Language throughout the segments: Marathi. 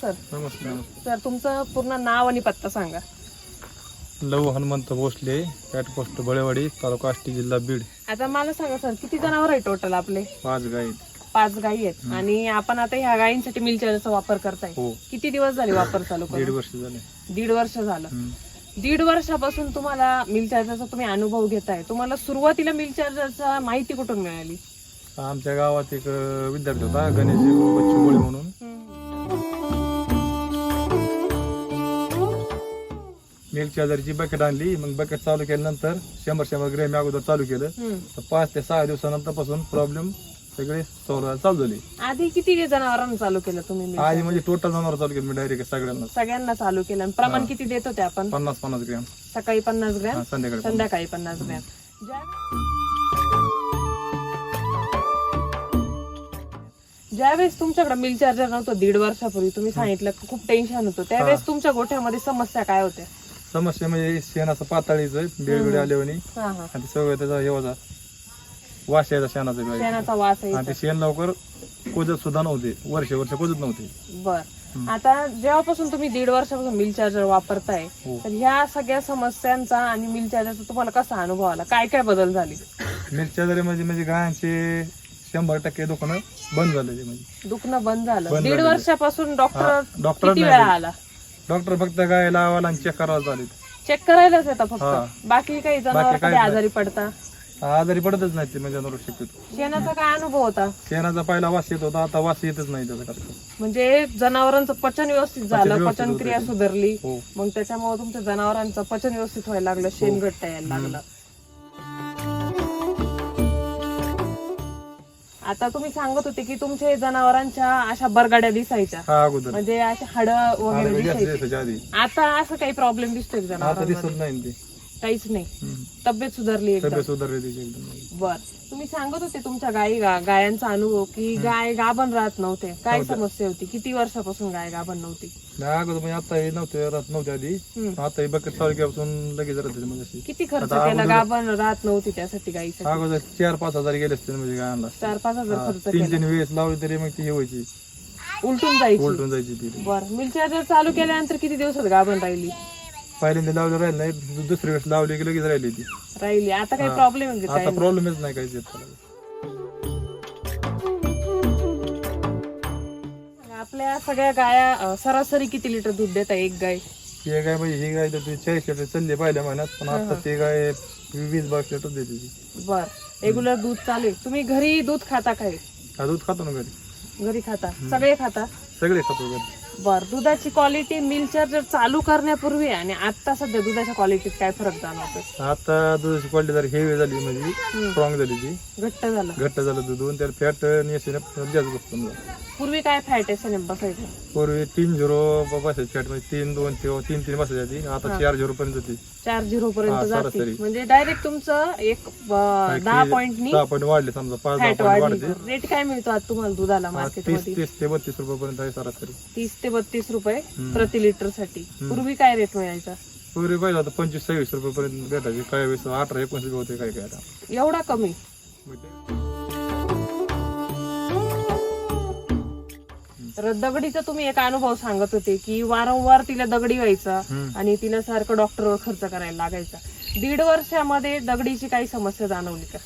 सर. नमस्ते सर तुमचं पूर्ण नाव आणि पत्ता सांगा. लव हनुमंत भोसले पॅट पोस्ट बळेवाडी तालुका आष्टी जिल्हा बीड. आता मला सांगा सर किती जनावर आहे टोटल आपले? पाच गाई पाच गायी आहेत. आणि आपण आता ह्या गायींसाठी मिलचार्जचा वापर करताय. हो. किती दिवस झाले वापर चालू दीड वर्ष झाले. दीड वर्ष झालं. हम्म. दीड वर्षापासून तुम्हाला मिलचार्जरचा तुम्ही अनुभव घेताय. तुम्हाला सुरुवातीला मिलचार्जरचा माहिती कुठून मिळाली? आमच्या गावात एक अं, विद्यार्थी होता गणेश बच्चू म्हणून. मिल्क चार्जरची बकेट आणली मग बकेट चालू केल्यानंतर शंभर शंभर ग्रॅम अगोदर चालू केलं. तर पाच ते सहा दिवसानंतरपासून प्रॉब्लेम सगळे सॉल्व्ह चालू झाले. आधी किती जनावरांना चालू केलं तुम्ही milk आधी म्हणजे टोटल जनावर चालू केलं मी डायरेक्ट सगळ्यांना. सगळ्यांना चालू केलं. आणि प्रमाण. किती देत होते आपण? पन्नास पन्नास ग्रॅम सकाळी पन्नास ग्रॅम हा, संध्याकाळी पन्नास. संध्याकाळी पन्नास ग्रॅम ज्या- ज्यावेळेस तुमच्याकडे मिल चार्जर नव्हतं दीड वर्षापूर्वी तुम्ही सांगितलं की खूप टेन्शन होतं. त्यावेळेस तुमच्या गोठ्यामध्ये समस्या काय होत्या? समस्या म्हणजे पातळीचं बेड आल्यावानी. हा हा. आणि ते सगळं त्याचा हे होता. वास यायचा शेणाचा बी. शेणाचा वास आणि ते शेण लवकर कुजत सुद्धा नव्हते. वर्ष वर्ष कुजत नव्हते. बर. आता जेव्हापासून तुम्ही दीड वर्षापासून मिल चार्जर वापरताय हो. तर ह्या सगळ्या समस्यांचा आणि मिल चार्जरचा तुम्हाला कसा अनुभव आला? काय काय बदल झाले? मिरच्या जरी म्हणजे म्हणजे गायांचे शंभर टक्के दुकानं बंद झालेली म्हणजे. दुखणं बंद झालं. बंद दीड. वर्षापासून डॉक्टर हा, डॉक्टर किती नाही. वेळा आले. डॉक्टर फक्त गाय लावायला आणि चेक करायला चालेल चेक करायलाच येतं हा. फक्त बाकी काही जनावर कधी नाही. आजारी पडता? आजारी पडतच नाही ते म्हणजे जनावर शक्यतो. शेणाचा काय अनुभव होता? शेणाचा पहिला वास येत होता आता वास येतच नाही त्याचा करता म्हणजे जनावरांचं पचन व्यवस्थित झालं व्यवस्थित पचन क्रिया होते. सुधारली. हो. मग त्याच्यामुळे तुमच्या जनावरांचं पचन व्यवस्थित व्हायला लागलं शेणगट्ट यायला लागलं. आता तुम्ही सांगत होते की तुमच्या जनावरांच्या अशा बरगाड्या दिसायच्या. हा अगोदर. म्हणजे अशा हाड वगैरे आधी जास्त दिसायचे. दिसायच्या आधी. आता असं काही प्रॉब्लेम दिसतोय का आता जनावरांमध्ये? दिसत नाही ते. काहीच नाही. तब्येत सुधारली एकदम. तब्येत सुधारली एकदम. बर. तुम्ही सांगत होते तुमच्या गायी गा- गायांचा अनुभव की गाय गाभण राहत नव्हते. काय. समस्या होती? किती वर्षापासून गाय गाभण नव्हती? नाही अगोदर म्हणजे आता हे नव्हते राहत नव्हते आधी. हम्म. आता हे बकेट चालू केल्यापासून लगेच राहते म्हणजे अशी. किती खर्च आता केला? अगोदर- गाभण राहत नव्हती त्यासाठी गायीसाठी अगोदर चार पाच हजार गेले असते म्हणजे गायांना. चार पाच हजार खर्च तीन केला. तीन वेळेस लावली तरी मग ती हे व्हायची. उलटून जायची. उलटून जायची ती. बर मिल चार्जर चालू केल्यानंतर किती दिवसात गाभण राहिली? पहिल्यांदा लावली राहिली नाही दु- दुसरी वेळेस लावली की लगेच राहिली ती. राहिली. आता काही. प्रॉब्लेम आहे का आता प्रॉब्लेमच नाही काही येत त्याला. आपल्या सगळ्या गाया अं, सरासरी किती लिटर दूध देतात एक गाय? ही गाय म्हणजे ही गाय तर ती चाळीस लिटर चालली पहिल्या महिन्यात पण आता ती गाय वीस बावीस लिटर देते ती. बर. रेग्युलर दूध चालू आहे. तुम्ही घरी दूध खाता काय? हा दूध खातो ना घरी. घरी खाता. सगळे खाता? सगळे खातो घरी. बर दुधाची क्वालिटी मिल चार्जर चालू करण्यापूर्वी आणि आता सध्या दुधाच्या क्वालिटीत काय फरक जाणवतो आता दुधाची क्वालिटी जरा हेवी झाली म्हणजे स्ट्रॉंग झाली ती. घट्ट झालं. घट्ट झालं दूध आणि त्याला फॅट नियसन जास्त बसतो समजा. पूर्वी काय फॅट आहे बसायचं पूर्वी तीन झिरो बसायची फॅट म्हणजे तीन दोन किंवा तीन तीन बसायची आधी आता चार झिरो पर्यंत होती चार झिरो हा, पर्यंत जाते. सरासरी. म्हणजे डायरेक्ट तुमचं एक अं, दहा पॉईंटनी दहा पॉईंट वाढले समजा पाच दहा फॅट पॉईंट वाढली. वाढते. रेट काय मिळतो आज तुम्हाला दुधाला मार्केट तीस ते बत्तीस रुपये पर्यंत आहे सरासरी. तीस ते बत्तीस रुपये. प्रति लिटरसाठी पूर्वी काय रेट मिळायचा? पूर्वी पाहिजे आता पंचवीस सव्वीस रुपये पर्यंत भेटायचे. काय वेळेस अठरा एकोणीस रुपये होते काय काय आता. एवढा कमी? तर दगडीचा तुम्ही एक अनुभव सांगत होते की वारंवार तिला दगडी व्हायचा. आणि तिला सारखं डॉक्टरवर खर्च करायला लागायचा. दीड वर्षामध्ये दगडीची काही समस्या जाणवली का?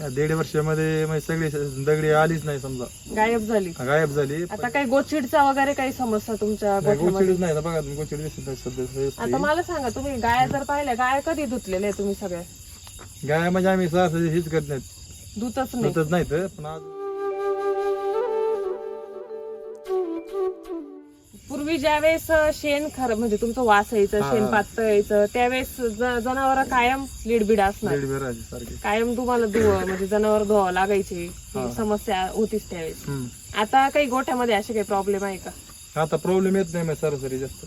या दीड वर्षामध्ये म्हणजे सगळी दगडी आलीच नाही समजा. गायब झाली. गायब झाली आता काही गोचिडचा वगैरे काही समस्या तुमच्या नाही, गोठ्यामध्ये? गोचिडच नाही बघा तुम्ही गोचिड दिसत नाही सध्या आता. मला सांगा तुम्ही गाय जर पाहिल्या गाय कधी धुतलेल्या आहे तुम्ही सगळ्या? गाय म्हणजे आम्ही सहसा हेच करत नाहीत. धुतच नाही. होतच नाही तर पण आज पूर्वी ज्यावेळेस शेण खर म्हणजे तुमचं वास यायचं हा. शेण पातळ यायचं त्यावेळेस जनावर कायम लीडबीड असणार. दीड वेळ राहायची सारखी. कायम तुम्हाला धुव म्हणजे जनावर धुवावं लागायचे ही समस्या होतीच त्यावेळेस. हम्म. आता काही गोठ्यामध्ये असे काही प्रॉब्लेम आहे का? आता प्रॉब्लेम येत नाही मग सरासरी जास्त.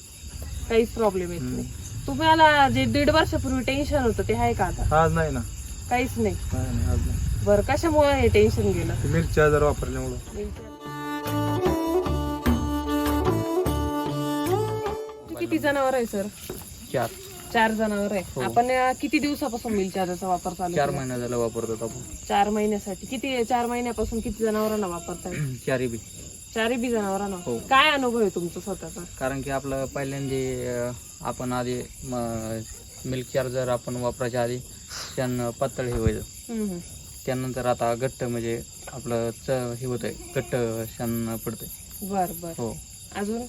काहीच प्रॉब्लेम येत नाही. तुम्हाला जे दीड वर्षापूर्वी टेन्शन होतं ते आहे का आता? आज नाही ना. काहीच नाही. नाही नाही, आज नाही. बरं कशामुळे हे टेन्शन गेलं? ते मिल्क चार्जर वापरल्यामुळं किती जनावर आहे सर चार. चार जनावर आहे. आपण अं, किती दिवसापासून मिल चार्जरचा वापर चालू चार केला? महिना झाला वापरतात आपण. चार महिन्यासाठी. किती चार महिन्यापासून किती जनावरांना वापरताय? चारही बी. चारी बी जनावरांना? हो. काय अनुभव आहे तुमचा स्वतःचा? कारण की आपलं पहिल्यांदा अं, आपण आधी मिल्क चार्जर आपण वापरायच्या आधी शेण पातळ हे व्हायचं. हम्म, हम्म. त्यानंतर आता घट्ट म्हणजे आपलं च हे होतंय. घट्ट शेण पडतंय. बर बर. हो. अजून?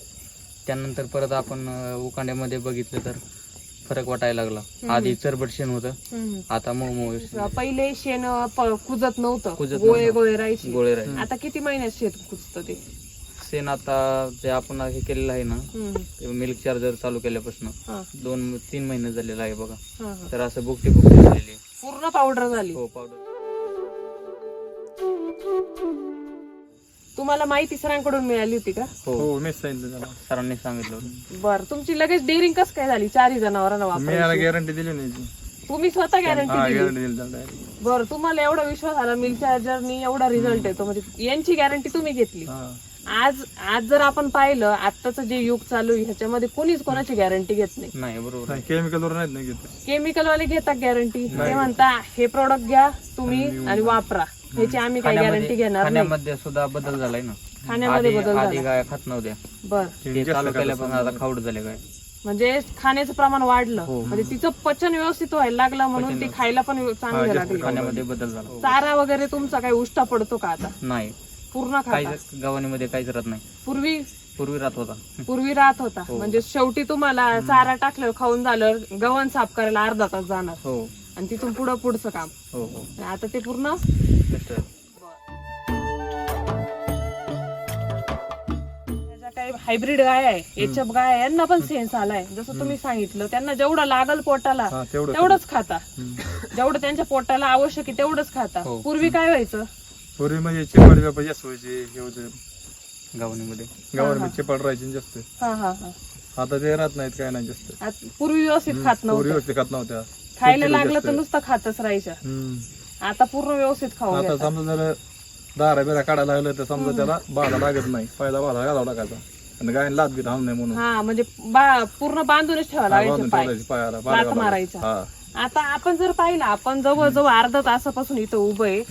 त्यानंतर परत आपण उकांड्यामध्ये बघितलं तर फरक वाटायला लागला. आधी चरबट शेण होतं. आता मऊ. पहिले शेण कुजत नव्हतं. कुजत गोळे. गोळे राहायचे. गोळे राहील आता किती महिन्यात शेत कुजतं ते? शेण आता जे आपण हे केलेलं आहे ना मिल्क चार्जर चालू केल्यापासून दोन तीन महिने झालेलं आहे बघा. तर असं बुकटी बुकटी झालेली आहे. पूर्ण पावडर झाली. हो पावडर तुम्हाला माहिती सरांकडून मिळाली होती का? हो. हो मीच सांगितलं त्याला सरांनी सांगितलं होतं. बर तुमची लगेच डेअरिंग कस काय झाली? चारही जनावरांना मी वापर याला गॅरंटी दिली नाही. तुम्ही स्वतः हा गॅरंटी दिली? गॅरंटी दिली त्याला direct. बर तुम्हाला एवढा विश्वास आला मिल्क चार्जरनी एवढा रिझल्ट येतो. म्हणजे यांची गॅरंटी तुम्ही घेतली. हा. आज आज जर आपण पाहिलं आत्ताचं जे युग चालू आहे ह्याच्यामध्ये कोणीच कोणाची गॅरंटी घेत नाही. नाही बरोबर. आहे. नाही केमिकल वर नाहीत ना घेत. केमिकल वाले घेतात गॅरंटी ते म्हणता हे प्रोडक्ट घ्या तुम्ही आणि वापरा. ह्याची आम्ही काही गॅरंटी घेणार नाही. खाण्यामध्ये सुद्धा बदल झालाय ना. खाण्यामध्ये आधी बदल आधी झाला. गाय खात नव्हत्या. बर. ते चालू केल्यापासून आता खाऊड झाले काय म्हणजे खाण्याचं प्रमाण वाढलं. हो. म्हणजे तिचं पचन व्यवस्थित व्हायला लागलं म्हणून ती खायला पण चांगलं लागली खाण्यामध्ये बदल झाला. चारा वगैरे तुमचा काही उष्टा पडतो का आता? नाही. पूर्ण खाता. काहीच गव्हाणीमध्ये काहीच राहत नाही. पूर्वी? पूर्वी राहत होता. पूर्वी राहत होता. हो. म्हणजे शेवटी तुम्हाला चारा टाकलं खाऊन झालं गव्हाण साफ करायला अर्धा तास जाणार. हो. आणि तिथून पुढं पुढचं काम. हो हो. आता ते पूर्ण? काही हायब्रिड गाय आहे एचएफ गाय आहे, यांना पण सेन्स आलाय. जसं तुम्ही सांगितलं त्यांना जेवढं लागल पोटाला हा तेवढं तेवढंच खाता. हम्म. जेवढं त्यांच्या पोटाला आवश्यक आहे तेवढंच खाता. हो. पूर्वी काय व्हायचं? पूर्वी म्हणजे चिपड व्यापार जास्त व्हायचे हे होते गव्हाणीमध्ये गावावर चिपड राहायचे जास्त. हा हा हा. आता ते राहत नाहीत काय नाही जास्त. आत- पूर्वी व्यवस्थित खात पूर्वी नव्हतं व्यवस्थित खात नव्हत्या. खायला लागलं तर नुसतं खातच राहायचं. हम्म. आता पूर्ण व्यवस्थित खाऊ आता. समजा जर दारा बिरा काढायला लागलं तर समजा त्याला बाधा लागत नाही. पहिला बाधा घालावा टाकायचा आणि गायन लात बीत हाणू नये म्हणून. हा म्हणजे बा- पूर्ण बांधूनच ठेवा लागायचे बांधून पाय. ठेवायची पायाला लात बाधा घालायची. मारायचा हा. आता आपण जर पाहिलं आपण जवळजवळ अर्धा तासापासून इथं उभं आहे.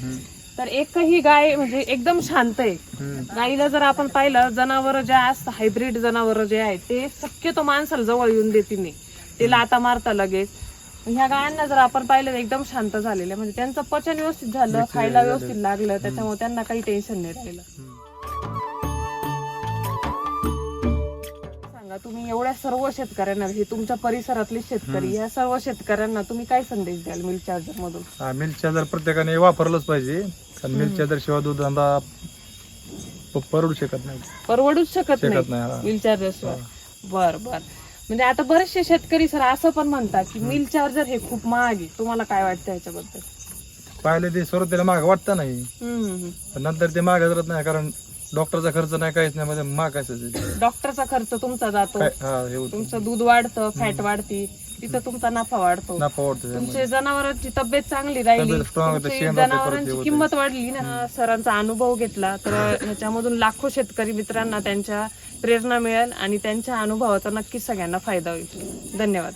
तर एकही गाय म्हणजे एकदम शांत आहे. हम्म. गाईला जर आपण पाहिलं जनावर जे असतात हायब्रिड जनावर जे आहेत ते शक्यतो माणसाला जवळ येऊन देतील नाही. ते लाता मारता लगेच. ह्या गायांना जर आपण पाहिलं तर एकदम शांत झालेले म्हणजे त्यांचं पचन व्यवस्थित झालं खायला व्यवस्थित लागलं त्याच्यामुळे त्यांना काही टेन्शन नाही राहिलं. सांगा तुम्ही एवढ्या सर्व शेतकऱ्यांना हे तुमच्या परिसरातले शेतकरी या सर्व शेतकऱ्यांना तुम्ही काय संदेश द्याल मिल्क चार्जर मधून हा मिल्क जर प्रत्येकाने वापरलंच पाहिजे. कारण मिल्क चार्जर शिवाय दूध धंदा परवडू शकत नाही. परवडूच शकत शकत नाही नाही हा. चार्जर शिवाय बर बर. म्हणजे आता बरेचसे शेतकरी सर असं पण म्हणतात की मिल चार्जर हे खूप महाग आहे तुम्हाला काय वाटतं याच्याबद्दल? पाहिले ते सुरुवातीला महाग वाटतं नाही. हम्म, हम्म, हम्म. पण नंतर ते महाग राहत नाही कारण डॉक्टरचा खर्च नाही काहीच नाही म्हणजे महाग काय डॉक्टरचा खर्च तुमचा जातो. हा हे होतं. तुमचं दूध वाढतं फॅट वाढती. तिथं तुमचा नफा वाढतो नफा वाटतो त्यामुळे. तुमचे जनावरांची तब्येत चांगली राहिली तब्येत strong होते, तुमची शेण राहते, परत हे जनावरांची. किंमत वाढली ना सरांचा अनुभव घेतला तर ह्याच्यामधून लाखो शेतकरी मित्रांना त्यांच्या प्रेरणा मिळेल आणि त्यांच्या अनुभवाचा नक्कीच सगळ्यांना फायदा होईल धन्यवाद